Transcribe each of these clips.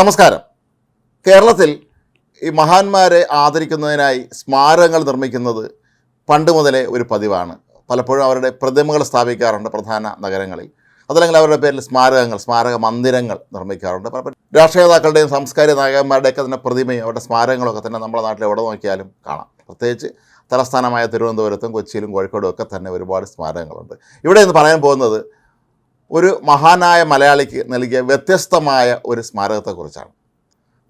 നമസ്കാരം. കേരളത്തിൽ ഈ മഹാന്മാരെ ആദരിക്കുന്നതിനായി സ്മാരകങ്ങൾ നിർമ്മിക്കുന്നത് പണ്ട് മുതലേ ഒരു പതിവാണ്. പലപ്പോഴും അവരുടെ പ്രതിമകൾ സ്ഥാപിക്കാറുണ്ട് പ്രധാന നഗരങ്ങളിൽ. അതല്ലെങ്കിൽ അവരുടെ പേരിൽ സ്മാരകങ്ങൾ സ്മാരക മന്ദിരങ്ങൾ നിർമ്മിക്കാറുണ്ട്. പലപ്പോഴും രാഷ്ട്രീയ നേതാക്കളുടെയും സാംസ്കാരിക നായകന്മാരുടെയൊക്കെ തന്നെ പ്രതിമയും അവരുടെ സ്മാരകങ്ങളൊക്കെ തന്നെ നമ്മുടെ നാട്ടിൽ എവിടെ നോക്കിയാലും കാണാം. പ്രത്യേകിച്ച് തലസ്ഥാനമായ തിരുവനന്തപുരത്തും കൊച്ചിയിലും കോഴിക്കോടും ഒക്കെ തന്നെ ഒരുപാട് സ്മാരകങ്ങളുണ്ട്. ഇവിടെ ഇന്ന് പറയാൻ പോകുന്നത് ഒരു മഹാനായ മലയാളിക്ക് നൽകിയ വ്യത്യസ്തമായ ഒരു സ്മാരകത്തെക്കുറിച്ചാണ്.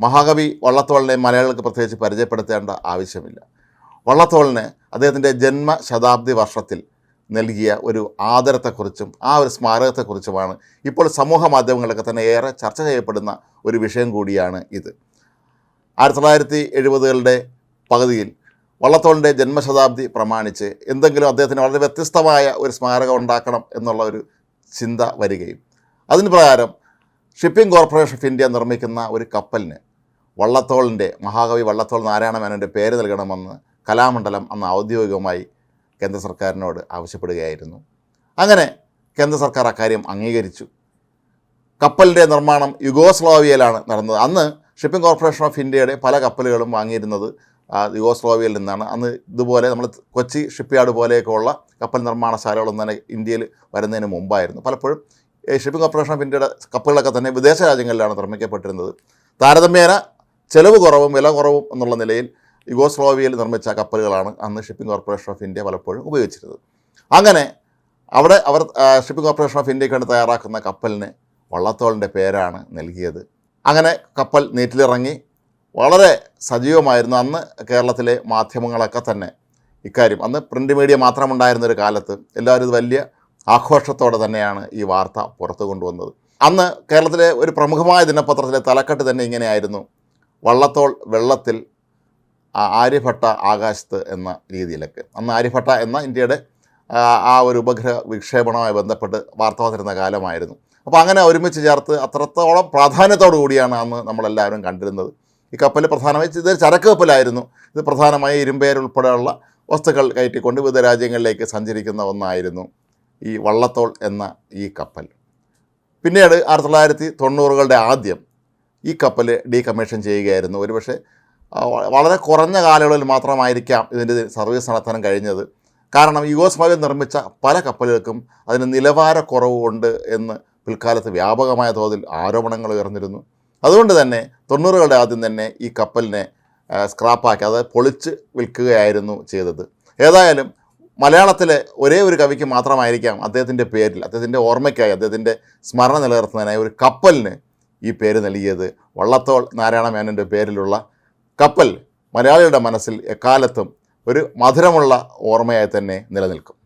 മഹാകവി വള്ളത്തോളിനെ മലയാളികൾക്ക് പ്രത്യേകിച്ച് പരിചയപ്പെടുത്തേണ്ട ആവശ്യമില്ല. വള്ളത്തോളിന് അദ്ദേഹത്തിന്റെ ജന്മശതാബ്ദി വർഷത്തിൽ നൽകിയ ഒരു ആദരത്തെക്കുറിച്ചും ആ ഒരു സ്മാരകത്തെക്കുറിച്ചുമാണ് ഇപ്പോൾ സമൂഹ മാധ്യമങ്ങളിലൊക്കെ തന്നെ ഏറെ ചർച്ച ചെയ്യപ്പെടുന്ന ഒരു വിഷയം കൂടിയാണ് ഇത്. ആയിരത്തി തൊള്ളായിരത്തി എഴുപതുകളുടെ പകുതിയിൽ വള്ളത്തോളിന്റെ ജന്മശതാബ്ദി പ്രമാണിച്ച് എന്തെങ്കിലും അദ്ദേഹത്തിന് വളരെ വ്യത്യസ്തമായ ഒരു സ്മാരകം ഉണ്ടാക്കണം എന്നുള്ള ഒരു ചിന്ത വരികയും. അതിന് പ്രകാരം ഷിപ്പിംഗ് കോർപ്പറേഷൻ ഓഫ് ഇന്ത്യ നിർമ്മിക്കുന്ന ഒരു കപ്പലിന് വള്ളത്തോളിന്റെ മഹാകവി വള്ളത്തോൾ നാരായണ മേനോന്റെ പേര് നൽകണമെന്ന് കലാമണ്ഡലം അന്ന് ഔദ്യോഗികമായി കേന്ദ്ര സർക്കാരിനോട് ആവശ്യപ്പെടുകയായിരുന്നു. അങ്ങനെ കേന്ദ്ര സർക്കാർ അക്കാര്യം അംഗീകരിച്ചു. കപ്പലിന്റെ നിർമ്മാണം യുഗോസ്ലോവിയയിലാണ് നടന്നത്. അന്ന് ഷിപ്പിംഗ് കോർപ്പറേഷൻ ഓഫ് ഇന്ത്യയുടെ പല കപ്പലുകളും വാങ്ങിയിരുന്നത് യുഗോസ്ലോവിയയിൽ നിന്നാണ്. അന്ന് ഇതുപോലെ നമ്മൾ കൊച്ചി ഷിപ്പ്യാർഡ് പോലെയൊക്കെയുള്ള കപ്പൽ നിർമ്മാണശാലകളൊന്നും തന്നെ ഇന്ത്യയിൽ വരുന്നതിന് മുമ്പായിരുന്നു. പലപ്പോഴും ഷിപ്പിംഗ് കോർപ്പറേഷൻ ഓഫ് ഇന്ത്യയുടെ കപ്പലുകളൊക്കെ തന്നെ വിദേശ രാജ്യങ്ങളിലാണ് നിർമ്മിക്കപ്പെട്ടിരുന്നത്. താരതമ്യേന ചെലവ് കുറവും വില കുറവും എന്നുള്ള നിലയിൽ യുഗോസ്ലോവിയയിൽ നിർമ്മിച്ച കപ്പലുകളാണ് അന്ന് ഷിപ്പിംഗ് കോർപ്പറേഷൻ ഓഫ് ഇന്ത്യ പലപ്പോഴും ഉപയോഗിച്ചിരുന്നത്. അങ്ങനെ അവിടെ അവർ ഷിപ്പിംഗ് കോർപ്പറേഷൻ ഓഫ് ഇന്ത്യയ്ക്ക് വേണ്ടി തയ്യാറാക്കുന്ന കപ്പലിന് വള്ളത്തോളിന്റെ പേരാണ് നൽകിയത്. അങ്ങനെ കപ്പൽ നീറ്റിലിറങ്ങി വളരെ സജീവമായിരുന്നു അന്ന് കേരളത്തിലെ മാധ്യമങ്ങളൊക്കെ തന്നെ ഇക്കാര്യം. അന്ന് പ്രിന്റ് മീഡിയ മാത്രമുണ്ടായിരുന്ന ഒരു കാലത്ത് എല്ലാവരും ഇത് വലിയ ആഘോഷത്തോടെ തന്നെയാണ് ഈ വാർത്ത പുറത്തു കൊണ്ടുവന്നത്. അന്ന് കേരളത്തിലെ ഒരു പ്രമുഖമായ ദിനപത്രത്തിലെ തലക്കെട്ട് തന്നെ ഇങ്ങനെയായിരുന്നു. വള്ളത്തോൾ വെള്ളത്തിൽ ആര്യഭട്ട ആകാശത്ത് എന്ന രീതിയിലൊക്കെ. അന്ന് ആര്യഭട്ട എന്ന ഇന്ത്യയുടെ ആ ഒരു ഉപഗ്രഹ വിക്ഷേപണവുമായി ബന്ധപ്പെട്ട് വാർത്ത വന്നിരുന്ന കാലമായിരുന്നു. അപ്പോൾ അങ്ങനെ ഒരുമിച്ച് ചേർത്ത് അത്രത്തോളം പ്രാധാന്യത്തോടു കൂടിയാണ് അന്ന് നമ്മളെല്ലാവരും കണ്ടിരുന്നത്. ഈ കപ്പൽ പ്രധാനമായി ഇതൊരു ചരക്ക് കപ്പലായിരുന്നു. ഇത് പ്രധാനമായി ഇരുമ്പേരുൾപ്പെടെയുള്ള വസ്തുക്കൾ കയറ്റിക്കൊണ്ട് വിവിധ രാജ്യങ്ങളിലേക്ക് സഞ്ചരിക്കുന്ന ഒന്നായിരുന്നു ഈ വള്ളത്തോൾ എന്ന ഈ കപ്പൽ. പിന്നീട് ആയിരത്തി തൊള്ളായിരത്തി തൊണ്ണൂറുകളുടെ ആദ്യം ഈ കപ്പൽ ഡീകമ്മീഷൻ ചെയ്യുകയായിരുന്നു. ഒരുപക്ഷെ വളരെ കുറഞ്ഞ കാലയളവിൽ മാത്രമായിരിക്കാം ഇതിന്റെ സർവീസ് നടത്താൻ കഴിഞ്ഞത്. കാരണം യുഗോസ്ലാവിയ നിർമ്മിച്ച പല കപ്പലുകൾക്കും അതിന് നിലവാരക്കുറവുണ്ട് എന്ന് പിൽക്കാലത്ത് വ്യാപകമായ തോതിൽ ആരോപണങ്ങൾ ഉയർന്നിരുന്നു. അതുകൊണ്ട് തന്നെ തൊണ്ണൂറുകളുടെ ആദ്യം തന്നെ ഈ കപ്പലിനെ സ്ക്രാപ്പാക്കി അതായത് പൊളിച്ച് വിൽക്കുകയായിരുന്നു ചെയ്തത്. ഏതായാലും മലയാളത്തിലെ ഒരേ ഒരു കവിക്ക് മാത്രമായിരിക്കാം അദ്ദേഹത്തിന്റെ പേരിൽ അദ്ദേഹത്തിന്റെ ഓർമ്മയ്ക്കായി അദ്ദേഹത്തിന്റെ സ്മരണ നിലനിർത്തുന്നതിനായി ഒരു കപ്പലിന് ഈ പേര് നൽകിയത്. വള്ളത്തോൾ നാരായണ മേനന്റെ പേരിലുള്ള കപ്പൽ മലയാളിയുടെ മനസ്സിൽ എക്കാലത്തും ഒരു മധുരമുള്ള ഓർമ്മയായി തന്നെ നിലനിൽക്കും.